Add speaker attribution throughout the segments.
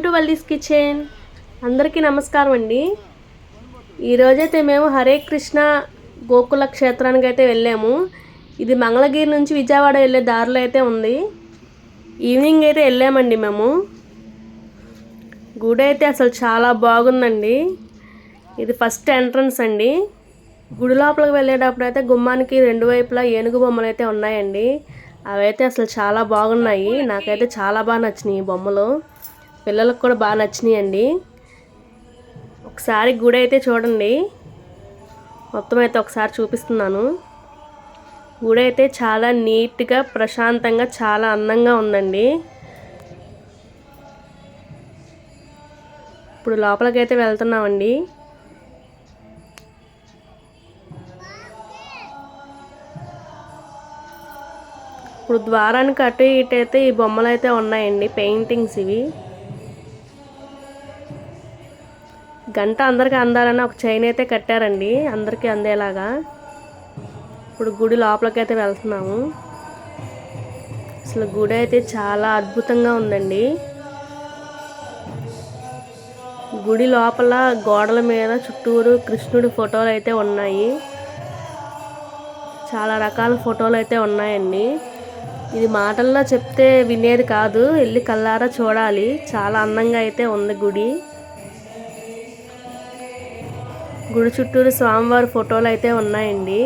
Speaker 1: Welcome to Valli's kitchen. అందరికీ నమస్కారం అండి. ఈరోజైతే మేము హరే కృష్ణ గోకుల క్షేత్రానికి అయితే వెళ్ళాము. ఇది మంగళగిరి నుంచి విజయవాడ వెళ్ళే దారిలో అయితే ఉంది. ఈవినింగ్ అయితే వెళ్ళామండి మేము. గుడి అయితే అసలు చాలా బాగుందండి. ఇది ఫస్ట్ ఎంట్రన్స్ అండి. గుడి లోపలికి వెళ్ళేటప్పుడు అయితే గుమ్మానికి రెండు వైపులా ఏనుగు బొమ్మలు అయితే ఉన్నాయండి. అవైతే అసలు చాలా బాగున్నాయి. నాకైతే చాలా బాగా నచ్చినాయి ఈ బొమ్మలు. పిల్లలకు కూడా బాగా నచ్చినాయండి. ఒకసారి గుడి అయితే చూడండి. మొత్తం అయితే ఒకసారి చూపిస్తున్నాను. గుడి అయితే చాలా నీట్గా ప్రశాంతంగా చాలా అందంగా ఉందండి. ఇప్పుడు లోపలికైతే వెళ్తున్నామండి. ఇప్పుడు ద్వారానికి అటు ఇటు అయితే ఈ బొమ్మలు అయితే ఉన్నాయండి పెయింటింగ్స్ ఇవి. గంట అందరికీ అందాలని ఒక చైన్ అయితే కట్టారండి. అందరికీ అందేలాగా. ఇప్పుడు గుడి లోపలికైతే వెళ్తున్నాము. అసలు గుడి అయితే చాలా అద్భుతంగా ఉందండి. గుడి లోపల గోడల మీద చుట్టూరు కృష్ణుడి ఫోటోలు అయితే ఉన్నాయి. చాలా రకాల ఫోటోలు అయితే ఉన్నాయండి. ఇది మాటల్లో చెప్తే వినేది కాదు. వెళ్ళి కల్లారా చూడాలి. చాలా అందంగా అయితే ఉంది గుడి. గుడి చుట్టూరు స్వామివారి ఫోటోలు అయితే ఉన్నాయండి.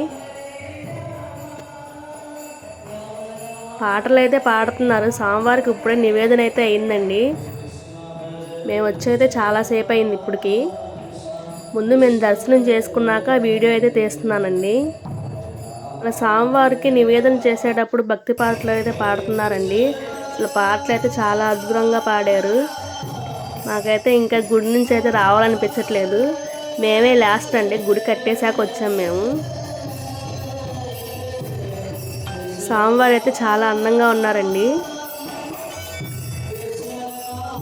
Speaker 1: పాటలు అయితే పాడుతున్నారు. స్వామివారికి ఇప్పుడే నివేదన అయితే అయిందండి. మేము వచ్చైతే చాలాసేపు అయింది ఇప్పటికి. ముందు మేము దర్శనం చేసుకున్నాక వీడియో అయితే తీస్తున్నానండి. మన స్వామివారికి నివేదన చేసేటప్పుడు భక్తి పాటలు అయితే పాడుతున్నారండి. అసలు పాటలు అయితే చాలా అద్భుతంగా పాడారు. నాకైతే ఇంకా గుడి నుంచి అయితే రావాలనిపించట్లేదు. మేమే లాస్ట్ అండి గుడి కట్టేశాక వచ్చాం మేము. స్వామివారు అయితే చాలా అందంగా ఉన్నారండి.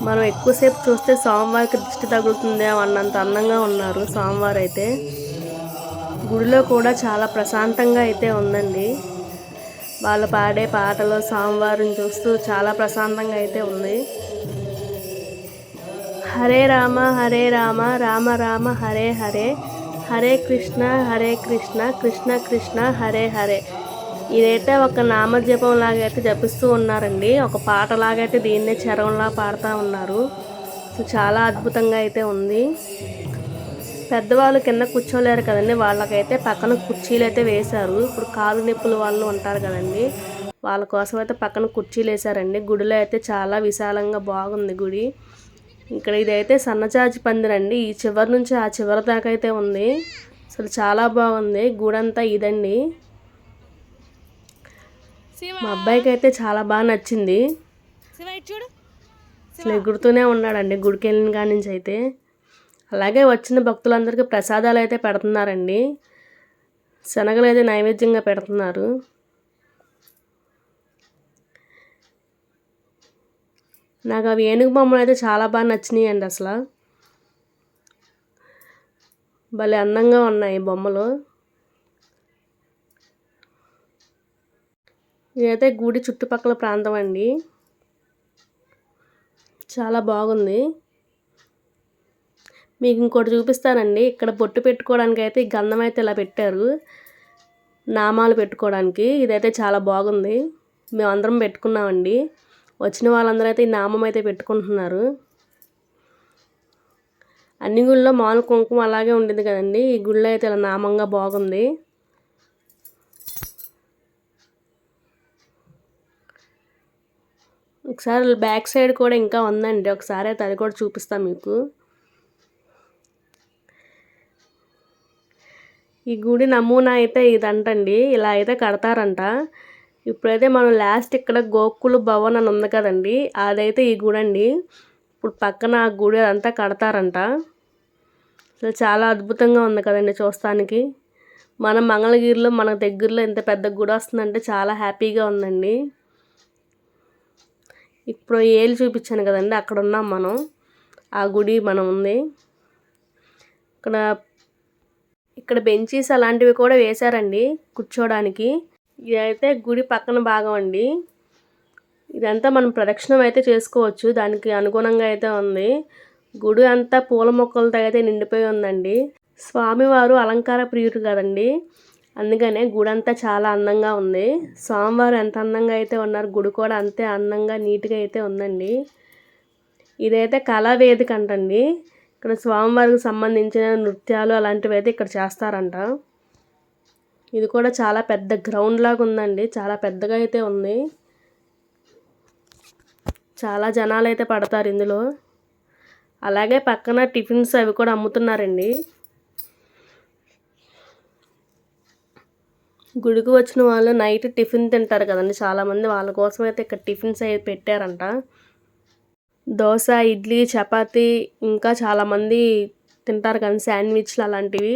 Speaker 1: మనం ఎక్కువసేపు చూస్తే స్వామివారికి దృష్టి తగులుతుందేమో అన్నంత అందంగా ఉన్నారు స్వామివారు అయితే గుడిలో కూడా చాలా ప్రశాంతంగా అయితే ఉందండి. వాళ్ళు పాడే పాటలు స్వామివారిని చూస్తూ చాలా ప్రశాంతంగా అయితే ఉంది. హరే రామ హరే రామ రామ రామ హరే హరే. హరే కృష్ణ హరే కృష్ణ కృష్ణ కృష్ణ హరే హరే. ఇదైతే ఒక నామజపం లాగైతే జపిస్తూ ఉన్నారండి. ఒక పాట లాగైతే దీన్నే చరంలా పాడుతూ ఉన్నారు. సో చాలా అద్భుతంగా అయితే ఉంది. పెద్దవాళ్ళు కింద కూర్చోలేరు కదండి. వాళ్ళకైతే పక్కన కుర్చీలు అయితే వేశారు. ఇప్పుడు కాలు నొప్పులు వాళ్ళు ఉంటారు కదండి. వాళ్ళ కోసం అయితే పక్కన కుర్చీలు వేశారండి. గుడిలో అయితే చాలా విశాలంగా బాగుంది గుడి. ఇక్కడ ఇదైతే సన్నజాజి పందిరండి. ఈ చివరి నుంచి ఆ చివరి దాకా అయితే ఉంది. అసలు చాలా బాగుంది. గుడంతా ఇదండి. మా అబ్బాయికి అయితే చాలా బాగా నచ్చింది. అసలు ఎగురుతూనే ఉన్నాడండి గుడికి వెళ్ళిన కాడి నుంచి అయితే. అలాగే వచ్చిన భక్తులందరికీ ప్రసాదాలు అయితే పెడుతున్నారండి. శనగలు అయితే నైవేద్యంగా పెడుతున్నారు. నాకు అవి ఏనుగు బొమ్మలు అయితే చాలా బాగా నచ్చినాయి అండి అసలు. భలే అందంగా ఉన్నాయి బొమ్మలు. ఇదైతే గుడి చుట్టుపక్కల ప్రాంతం అండి. చాలా బాగుంది. మీకు ఇంకోటి చూపిస్తానండి. ఇక్కడ బొట్టు పెట్టుకోవడానికి అయితే గంధం అయితే ఇలా పెట్టారు. నామాలు పెట్టుకోవడానికి. ఇదైతే చాలా బాగుంది. మేము అందరం పెట్టుకున్నామండి. వచ్చిన వాళ్ళందరూ అయితే ఈ నామం అయితే పెట్టుకుంటున్నారు. అన్ని గుళ్ళలో మామూలు కుంకుమ అలాగే ఉండేది కదండి. ఈ గుళ్ళో అయితే ఇలా నామంగా బాగుంది. ఒకసారి బ్యాక్ సైడ్ కూడా ఇంకా ఉందండి. ఒకసారి అయితే అది కూడా చూపిస్తాను మీకు. ఈ గుడి నమూనా అయితే ఇదంటండి. ఇలా అయితే కడతారంట. ఇప్పుడైతే మనం లాస్ట్ ఇక్కడ గోకులు భవన్ అని ఉంది కదండి. అదైతే ఈ గుడి అండి. ఇప్పుడు పక్కన ఆ గుడి అదంతా కడతారంట. అసలు చాలా అద్భుతంగా ఉంది కదండి చూస్తానికి. మన మంగళగిరిలో మన దగ్గరలో ఇంత పెద్ద గుడి వస్తుందంటే చాలా హ్యాపీగా ఉందండి. ఇప్పుడు ఏళ్ళు చూపించాను కదండి అక్కడ ఉన్నాం మనం. ఆ గుడి మనం ఉంది. ఇక్కడ ఇక్కడ బెంచీస్ అలాంటివి కూడా వేశారండి కూర్చోడానికి. ఇదైతే గుడి పక్కన భాగం అండి. ఇదంతా మనం ప్రదక్షిణం అయితే చేసుకోవచ్చు. దానికి అనుగుణంగా అయితే ఉంది. గుడి అంతా పూల మొక్కలతో అయితే నిండిపోయి ఉందండి. స్వామివారు అలంకార ప్రియుడు కదండి. అందుకనే గుడి అంతా చాలా అందంగా ఉంది. స్వామివారు ఎంత అందంగా అయితే ఉన్నారు గుడి కూడా అంతే అందంగా నీట్గా అయితే ఉందండి. ఇదైతే కళావేదిక అంటండి. ఇక్కడ స్వామివారికి సంబంధించిన నృత్యాలు అలాంటివి అయితే ఇక్కడ చేస్తారంట. ఇది కూడా చాలా పెద్ద గ్రౌండ్ లాగా ఉందండి. చాలా పెద్దగా అయితే ఉంది. చాలా జనాలు అయితే పడతారు ఇందులో. అలాగే పక్కన టిఫిన్స్ అవి కూడా అమ్ముతున్నారండి. గుడికి వచ్చిన వాళ్ళు నైట్ టిఫిన్ తింటారు కదండి. చాలామంది వాళ్ళ కోసం అయితే ఇక్కడ టిఫిన్స్ అవి పెట్టారంట. దోశ ఇడ్లీ చపాతీ ఇంకా చాలామంది తింటారు కానీ శాండ్విచ్లు అలాంటివి.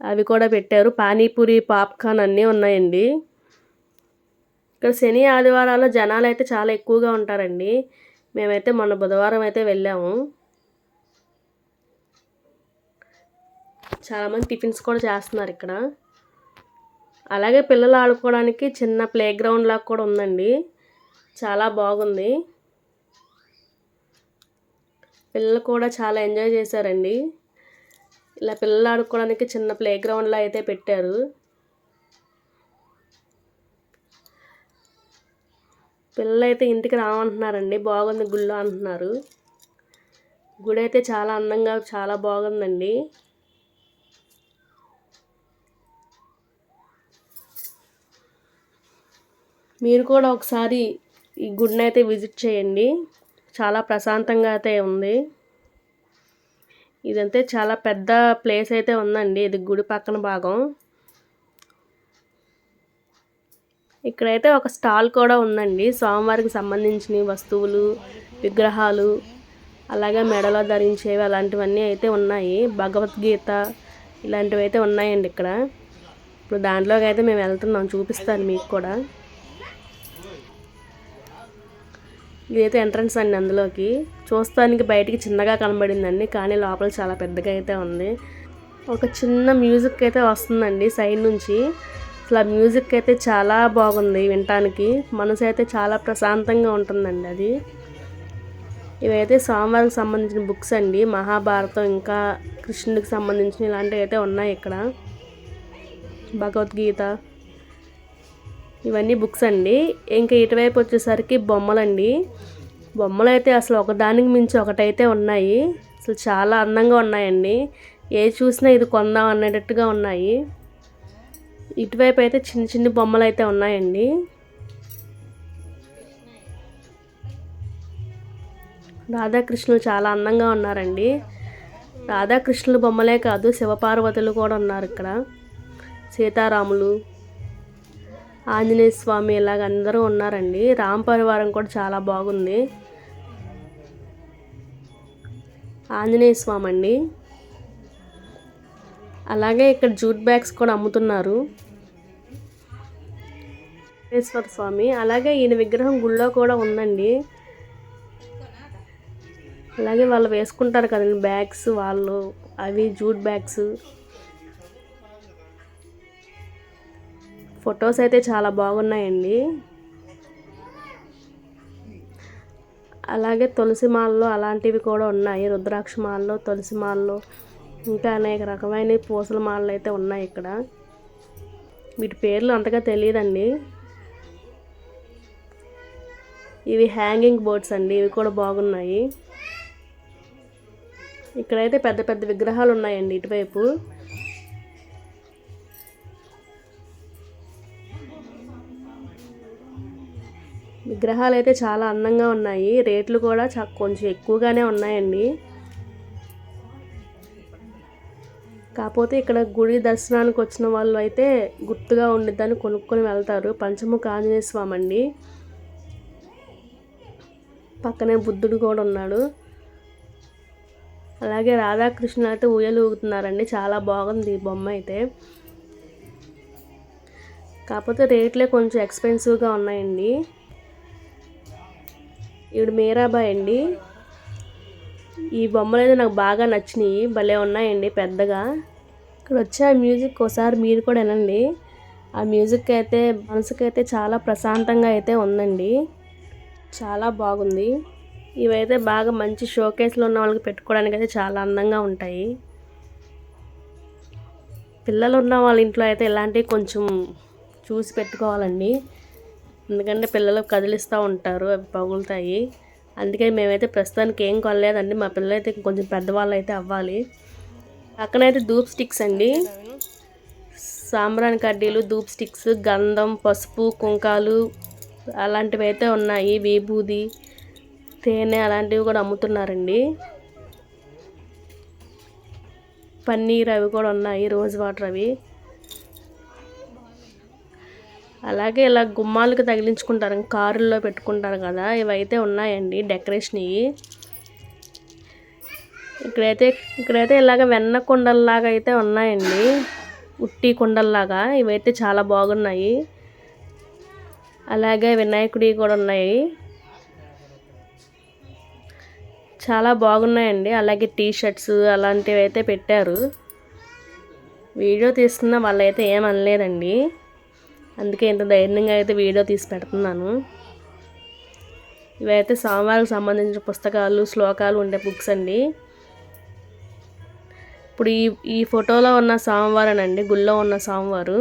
Speaker 1: అవి కూడా పెట్టారు. పానీపూరి పాప్కార్న్ అన్నీ ఉన్నాయండి. ఇక్కడ శని ఆదివారాల్లో జనాలు అయితే చాలా ఎక్కువగా ఉంటారండి. మేమైతే మొన్న బుధవారం అయితే వెళ్ళాము. చాలామంది టిఫిన్స్ కూడా చేస్తున్నారు ఇక్కడ. అలాగే పిల్లలు ఆడుకోవడానికి చిన్న ప్లే గ్రౌండ్ లాగా కూడా ఉందండి. చాలా బాగుంది. పిల్లలు కూడా చాలా ఎంజాయ్ చేశారండి. ఇలా పిల్లలు ఆడుకోవడానికి చిన్న ప్లే గ్రౌండ్లో అయితే పెట్టారు. పిల్లలు అయితే ఇంటికి రామంటున్నారండి బాగుంది గుళ్ళో అంటున్నారు. గుడి అయితే చాలా అందంగా చాలా బాగుందండి. మీరు కూడా ఒకసారి ఈ గుడిని అయితే విజిట్ చేయండి చాలా ప్రశాంతంగా అయితే ఉంది. ఇదంతే చాలా పెద్ద ప్లేస్ అయితే ఉందండి. ఇది గుడి పక్కన భాగం. ఇక్కడైతే ఒక స్టాల్ కూడా ఉందండి. స్వామివారికి సంబంధించిన వస్తువులు విగ్రహాలు అలాగే మెడలో ధరించేవి అలాంటివన్నీ అయితే ఉన్నాయి. భగవద్గీత ఇలాంటివి అయితే ఉన్నాయండి ఇక్కడ. ఇప్పుడు దాంట్లోకి అయితే మేము వెళ్తున్నాం. చూపిస్తాను మీకు కూడా. ఇదైతే ఎంట్రన్స్ అండి అందులోకి. చూస్తానికి బయటికి చిన్నగా కనబడిందండి కానీ లోపల చాలా పెద్దగా అయితే ఉంది. ఒక చిన్న మ్యూజిక్ అయితే వస్తుందండి సైడ్ నుంచి. అసలు ఆ మ్యూజిక్ అయితే చాలా బాగుంది వినటానికి. మనసు అయితే చాలా ప్రశాంతంగా ఉంటుందండి అది. ఇవైతే స్వామివారికి సంబంధించిన బుక్స్ అండి. మహాభారతం ఇంకా కృష్ణుడికి సంబంధించిన ఇలాంటివి అయితే ఉన్నాయి ఇక్కడ. భగవద్గీత. ఇవన్నీ బుక్స్ అండి. ఇంకా ఇటువైపు వచ్చేసరికి బొమ్మలండి. బొమ్మలు అయితే అసలు ఒకదానికి మించి ఒకటైతే ఉన్నాయి. అసలు చాలా అందంగా ఉన్నాయండి. ఏ చూసినా ఇది కొందాం అనేటట్టుగా ఉన్నాయి. ఇటువైపు అయితే చిన్న చిన్న బొమ్మలు అయితే ఉన్నాయండి. రాధాకృష్ణులు చాలా అందంగా ఉన్నారండి. రాధాకృష్ణుల బొమ్మలే కాదు శివపార్వతులు కూడా ఉన్నారు ఇక్కడ. సీతారాములు ఆంజనేయ స్వామి ఇలాగ అందరూ ఉన్నారండి. రామ్ పరివారం కూడా చాలా బాగుంది. ఆంజనేయ స్వామి అండి. అలాగే ఇక్కడ జూట్ బ్యాగ్స్ కూడా అమ్ముతున్నారు. వెంకటేశ్వర స్వామి. అలాగే ఈయన విగ్రహం గుళ్ళో కూడా ఉందండి. అలాగే వాళ్ళు వేసుకుంటారు కదండి బ్యాగ్స్ వాళ్ళు. అవి జూట్ బ్యాగ్స్. ఫొటోస్ అయితే చాలా బాగున్నాయండి. అలాగే తులసి మాల్లో అలాంటివి కూడా ఉన్నాయి. రుద్రాక్ష మాల్లో తులసి మాల్లో ఇంకా అనేక రకమైన పూసల మాలలు అయితే ఉన్నాయి ఇక్కడ. వీటి పేర్లు అంతగా తెలియదండి. ఇవి హ్యాంగింగ్ బోర్డ్స్ అండి. ఇవి కూడా బాగున్నాయి. ఇక్కడైతే పెద్ద పెద్ద విగ్రహాలు ఉన్నాయండి ఇటువైపు. విగ్రహాలు అయితే చాలా అందంగా ఉన్నాయి. రేట్లు కూడా చ కొంచెం ఎక్కువగానే ఉన్నాయండి. కాకపోతే ఇక్కడ గుడి దర్శనానికి వచ్చిన వాళ్ళు అయితే గుర్తుగా ఉండిద్దని కొనుక్కొని వెళ్తారు. పంచముఖ ఆంజనేయ స్వామి అండి పక్కనే బుద్ధుడు కూడా ఉన్నాడు. అలాగే రాధాకృష్ణ అయితే ఊయలు ఊగుతున్నారండి. చాలా బాగుంది ఈ బొమ్మ అయితే. కాకపోతే రేట్లే కొంచెం ఎక్స్పెన్సివ్గా ఉన్నాయండి. ఈవిడ మీరాబాయ్ అండి. ఈ బొమ్మలు అయితే నాకు బాగా నచ్చినాయి భలే ఉన్నాయండి పెద్దగా. ఇక్కడ వచ్చే ఆ మ్యూజిక్ ఒకసారి మీరు కూడా వినండి. ఆ మ్యూజిక్ అయితే మనసుకైతే చాలా ప్రశాంతంగా అయితే ఉందండి. చాలా బాగుంది. ఇవైతే బాగా మంచి షోకేస్లో ఉన్న వాళ్ళకి పెట్టుకోవడానికి అయితే చాలా అందంగా ఉంటాయి. పిల్లలు ఉన్న వాళ్ళ ఇంట్లో అయితే ఇలాంటివి కొంచెం చూసి పెట్టుకోవాలండి. ఎందుకంటే పిల్లలు కదిలిస్తూ ఉంటారు అవి పగులుతాయి. అందుకని మేమైతే ప్రస్తుతానికి ఏం కొనలేదండి. మా పిల్లలు అయితే కొంచెం పెద్దవాళ్ళు అయితే అవ్వాలి. అక్కడైతే ధూప్ స్టిక్స్ అండి. సాంబ్రాన్ కడ్డీలు ధూప్ స్టిక్స్ గంధం పసుపు కుంకాలు అలాంటివి అయితే ఉన్నాయి. విభూది తేనె అలాంటివి కూడా అమ్ముతున్నారండి. పన్నీర్ అవి కూడా ఉన్నాయి రోజ్ వాటర్ అవి. అలాగే ఇలా గుమ్మాలకు తగిలించుకుంటారు. కారుల్లో పెట్టుకుంటారు కదా. ఇవైతే ఉన్నాయండి డెకరేషన్ ఇవి. ఇక్కడైతే ఇక్కడైతే ఇలాగ వెన్న కుండల్లాగా అయితే ఉన్నాయండి. ఉట్టి కుండల్లాగా. ఇవైతే చాలా బాగున్నాయి. అలాగే వినాయకుడి కూడా ఉన్నాయి. చాలా బాగున్నాయండి. అలాగే టీ షర్ట్స్ అలాంటివి అయితే పెట్టారు. వీడియో తీస్తున్న వాళ్ళైతే ఏమనలేదండి అందుకే ఇంత ధైర్యంగా అయితే వీడియో తీసి పెడుతున్నాను. ఇవైతే స్వామివారికి సంబంధించిన పుస్తకాలు శ్లోకాలు ఉండే బుక్స్ అండి. ఇప్పుడు ఈ ఈ ఫోటోలో ఉన్న స్వామివారేనండి గుళ్ళో ఉన్న స్వామివారు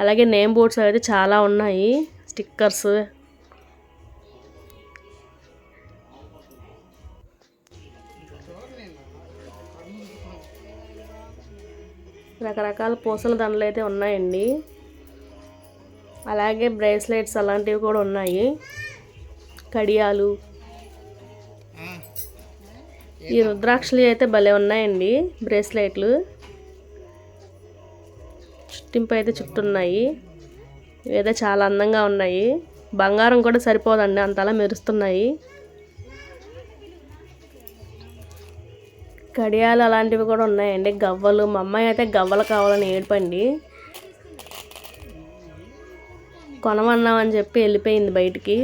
Speaker 1: అలాగే నేమ్ బోర్డ్స్ అయితే చాలా ఉన్నాయి స్టిక్కర్స్. రకరకాల పూసల దండలు అయితే ఉన్నాయండి. అలాగే బ్రేస్లెట్స్ అలాంటివి కూడా ఉన్నాయి. కడియాలు. ఈ రుద్రాక్షలు అయితే భలే ఉన్నాయండి బ్రేస్లెట్లు. చుట్టింపు అయితే చుట్టున్నాయి. ఇవైతే చాలా అందంగా ఉన్నాయి. బంగారం కూడా సరిపోదండి అంతలా మెరుస్తున్నాయి. కడియాలు అలాంటివి కూడా ఉన్నాయండి. గవ్వలు మా అమ్మాయి అయితే గవ్వలు కావాలని ఏడిపండి కొనమన్నామని చెప్పి వెళ్ళిపోయింది బయటికి.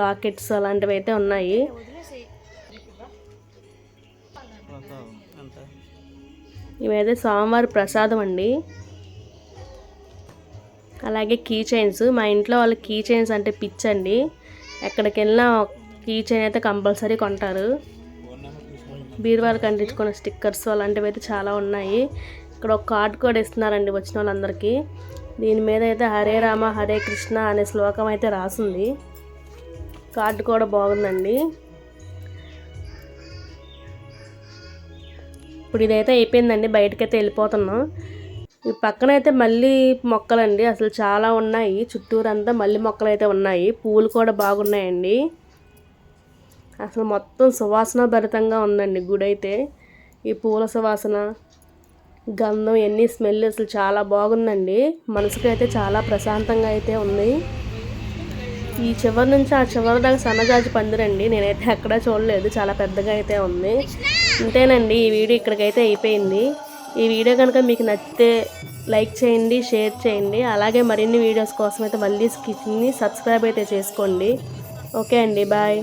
Speaker 1: లాకెట్స్ అలాంటివి అయితే ఉన్నాయి. ఇవైతే సోమవారి ప్రసాదం అండి. అలాగే కీ చైన్స్ మా ఇంట్లో వాళ్ళ కీ చైన్స్ అంటే పిచ్చండి ఎక్కడికి వెళ్ళినా కీ చైన్ అయితే కంపల్సరీ కొంటారు. బీరువాలకు అంటించుకున్న స్టిక్కర్స్ అలాంటివి అయితే చాలా ఉన్నాయి. ఇక్కడ ఒక కార్డ్ కూడా ఇస్తున్నారండి వచ్చిన వాళ్ళందరికీ. దీని మీద అయితే హరే రామ హరే కృష్ణ అనే శ్లోకం అయితే రాసింది. కార్డు కూడా బాగుందండి. ఇప్పుడు ఇదైతే అయిపోయిందండి బయటకైతే వెళ్ళిపోతున్నాం. ఈ పక్కన అయితే మళ్ళీ మొక్కలండి అసలు చాలా ఉన్నాయి. చుట్టూరంతా మళ్ళీ మొక్కలు అయితే ఉన్నాయి. పూలు కూడా బాగున్నాయండి. అసలు మొత్తం సువాసన భరితంగా ఉందండి గుడి అయితే ఈ పూల సువాసన గంధం ఎన్ని స్మెల్ అసలు చాలా బాగుందండి. మనసుకి అయితే చాలా ప్రశాంతంగా అయితే ఉంది. ఈ చివరి నుంచి ఆ చివరి దాకా సన్నజాజి పందిరండి. నేనైతే ఎక్కడా చూడలేదు. చాలా పెద్దగా అయితే ఉంది. అంతేనండి ఈ వీడియో ఇక్కడికైతే అయిపోయింది. ఈ వీడియో కనుక మీకు నచ్చితే లైక్ చేయండి షేర్ చేయండి. అలాగే మరిన్ని వీడియోస్ కోసం అయితే మళ్ళీ కిచెన్ని సబ్స్క్రైబ్ అయితే చేసుకోండి. ఓకే అండి బాయ్.